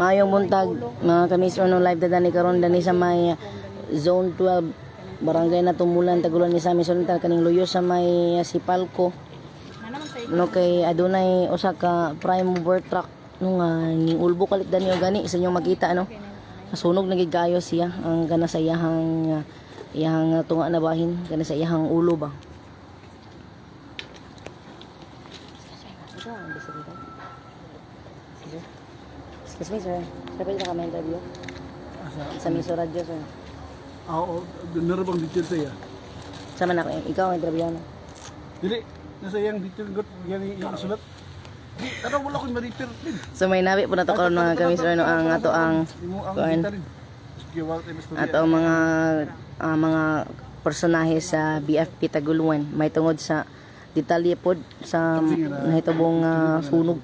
Mayong buntag, mga kamis no live dadani karon dani sa may zone 12 barangay na tumulan tagulan ni sa amin sunod kaning luyo sa may uh, Sipalco. No kay adunay usa ka prime mover truck no nga ning ulbo kalit dani og gani sa inyo makita no. Nasunog na gid kayo siya ang kana sa iyahang uh, iyahang uh, tunga na bahin kana sa iyahang ulo ba. Sige. Excuse me, sir. Sir, pwede na kami interview? Sa Miso Radio, sir. Oo, meron bang detail sa'yo? Sama na ako. Ikaw ang interview na. Dili, nasa iyang detail got, yan yung sulat. Ano wala akong ma-repair. So may nabi po na to karon mga kami, sir, no, ang ato ang kuan. ato ang mga ah, mga personahe sa BFP Taguluan. May tungod sa detalye pod sa nahitubong uh, sunog.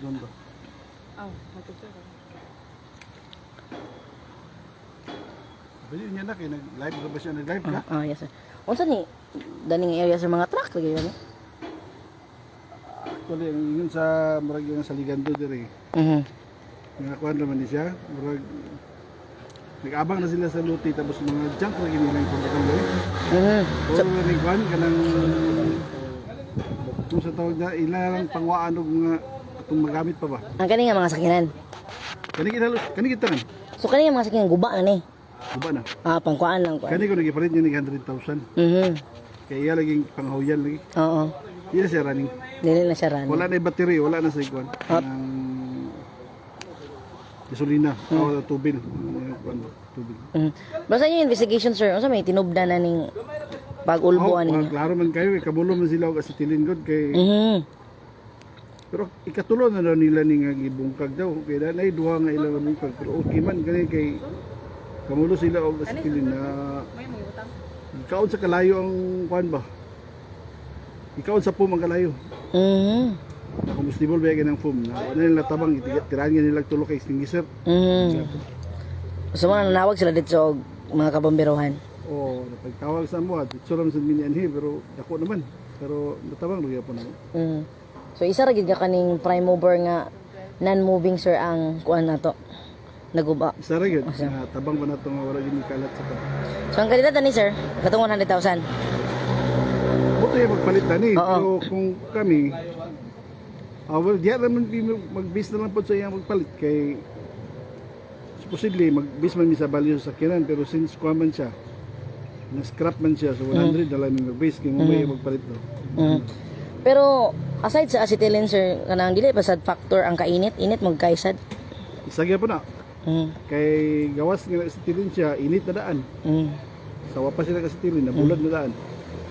Pwede niya na kayo, nag-live ka ba siya? Nag-live ka? Ah, ah, yes, sir. Unsa ni daning area sa mga truck lagi yun? Actually, ang yun sa marag yung sa Ligando dire. Mhm. Nakakuhan naman ni siya. Marag, nag-abang na sila sa luti tapos mga junk lagi nila yung pagkakang gawin. Mhm. So, nagkuhan ka ng kung sa tawag na ilang pangwaan og mga itong magamit pa ba? Ang kani nga mga sakinan. Kani kita kani kita rin. So kani nga mga sakinan guba na ni. Uba na. Ah, pangkuan lang kuan. Kani ko nagipalit niya ng 100,000. Mhm. Kaya iya laging panghuyan lagi. Oo. Iya siya running. Dili na siya ran. Wala na battery, wala na sa ikuan. Ah. Ang gasolina, o tubil. Ano, kuwan ba? Tubil. Mhm. Basta yung investigation sir, unsa may tinubdan na ning pag-ulbo Oh, ani. klaro man kayo, eh, kabulo man sila og god kay Mhm. Pero ikatulo na daw nila ni nga gibungkag daw. Kay na duha nga ilang bungkag. Pero okay man gani kay kamulo sila og acetylen na ikaw sa kalayo ang kuan ba? Ikaw sa pum ang kalayo. Mhm. na combustible ba ng foam. Na wala nila tabang tirahan nga nila tulo kay extinguisher Mhm. So mga nanawag sila dito og mga kabomberohan. o napagtawag sa mo at itsura man sa mini anhi pero dako naman. Pero natabang lugya po naman. Mhm. So isa ra gid ka kaning prime mover nga non-moving sir ang kuan nato. Naguba. isa ra gyud na tabang ba nato nga wala gyud kalat sa kan So ang kandidato ni sir, katong 100,000. Buto yung magpalit na ni. Oo. Pero kung kami, ah well, diyan naman mag-base na lang po sa iyang magpalit kay supposedly mag-base man sa value sa sakyanan pero since kuha man siya na scrap man siya so 100 na lang yung mag-base kay mo may magpalit do. Mhm. Pero aside sa acetylene sir, kanang dili ba sad factor ang kainit, init magkaisad. Isagya po na Mhm. kay gawas nga sa tilin siya init na daan. Mhm. Sawa pa sila sa tilin na bulad na daan.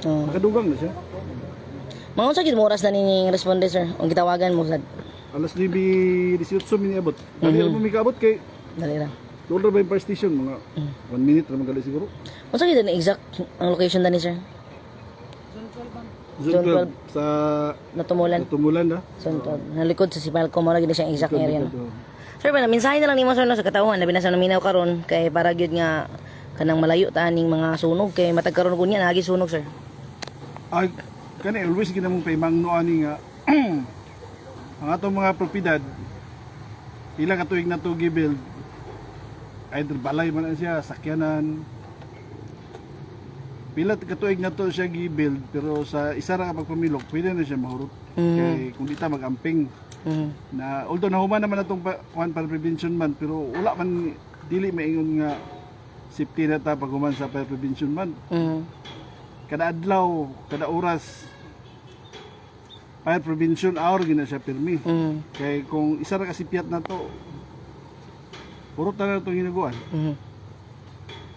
Oh. Makadugang na siya. Mga unsa gid mo oras na ning responde sir? Ang gitawagan mo sad. Alas 9:18 miniabot. Dali mm mo mikaabot kay Dali ra. Tulra ba yung fire station mga 1 minute ra magali siguro. Unsa gid ang exact ang location dani sir? Zone 12 sa Natumulan. tumulan na. Zone 12. Nalikod sa Sipalco mo lagi siya ang exact area. no? Ito. Sir, ba mensahe na lang nimo sir no, sa katawhan labi na sa naminaw karon kay para gyud nga kanang malayo ta ning mga sunog kay matag karon kunya nagi sunog sir. Ay, kani always gina mong paimangno ani nga ang atong mga propiedad ilang katuig na to gibuild either balay man siya, sakyanan pila katuig na to siya gibuild pero sa isa ra ka pagpamilok pwede na siya mahurot Mm. kay kung di ta magamping Mhm. na although nahuman naman natong pa, kuan para prevention man pero wala man dili maingon nga safety na ta pag human sa fire prevention man Mhm. kada adlaw, kada oras fire prevention hour gina siya pirmi. Mhm. Kay kung isa ra kasipyat na to, puro ta na itong ginagawa. Mhm.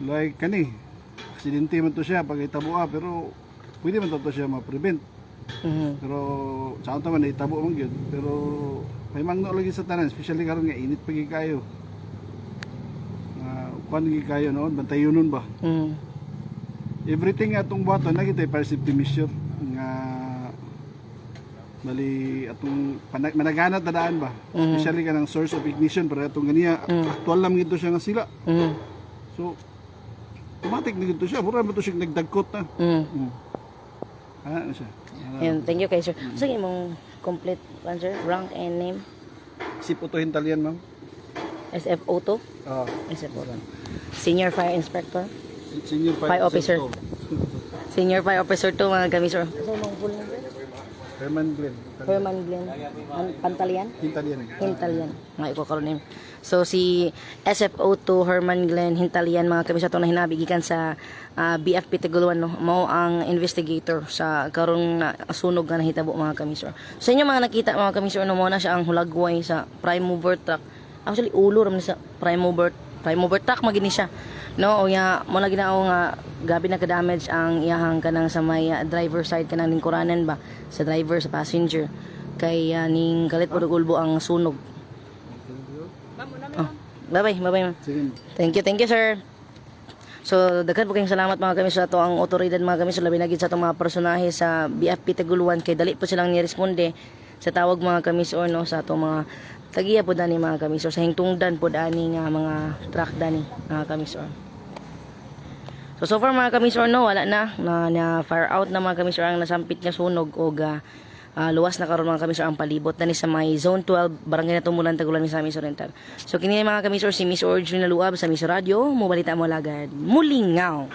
Like kani, aksidente man to siya pag itabua pero pwede man to, to siya ma-prevent. Mhm. Pero saan ta man itabo man gyud. Pero may mangno lagi sa tanan, especially karon nga init pagi kayo. Nga kuan gi kayo noon, bantayonon ba? Mhm. everything atong buhaton na kita para safety measure nga bali atong panag managanat na daan ba Mhm. especially ka ng source of ignition para atong ganiya Mhm. aktual lang gito siya nga sila Mhm. so automatic na gito siya mura mo to siya nagdagkot na Mhm. mm. ana na siya. Yan, thank you kay sir. Sige mong complete answer, rank and name. sip utuhin talian ma'am SFO to? Ah, SFO. Senior Fire Inspector. senior Fire officer. to. Senior Fire Officer to mga kamisor. Herman Glenn. Herman Glenn. An- Pantalian? Hintalian. Hintalian. Nga iko karon. So si SFO2 Herman Glenn Hintalian mga kamisor to na hinabi gikan sa ah, BFP Tiguluan no. Mao ang investigator sa karong na sunog nga nahitabo mga kamisor. Sa inyo mga nakita mga kamisor no mo na siya ang hulagway sa prime mover truck. Actually ulo ram sa prime mover prime mover truck magini siya. No, o ya mo na ginao nga gabi na ka-damage ang iyahang kanang sa may ah, driver side kanang lingkuranan ba sa driver sa passenger kay ah, ning kalit pud ulbo ang sunog. Oh, bye-bye, bye-bye. Thank you, thank you, sir. So, daghan po kayong salamat mga kami sa ato ang otoridad mga kami sa labi na gid sa atong mga personahe sa BFP Taguluan kay dali po silang niresponde sa tawag mga kami or no sa atong mga tagiya po dani mga kami sa hingtungdan po dani nga mga truck dani mga kami So so far mga kamisor no wala na na, na fire out na mga kamisor ang nasampit nga sunog o ga ah, luwas na karon mga kamisor ang palibot dani sa may zone 12 barangay na tumulan tagulan ni sa Miss Oriental. So kini mga kamisor si Miss Origin na luab sa Miss Radio mo balita mo lagad. Mulingaw.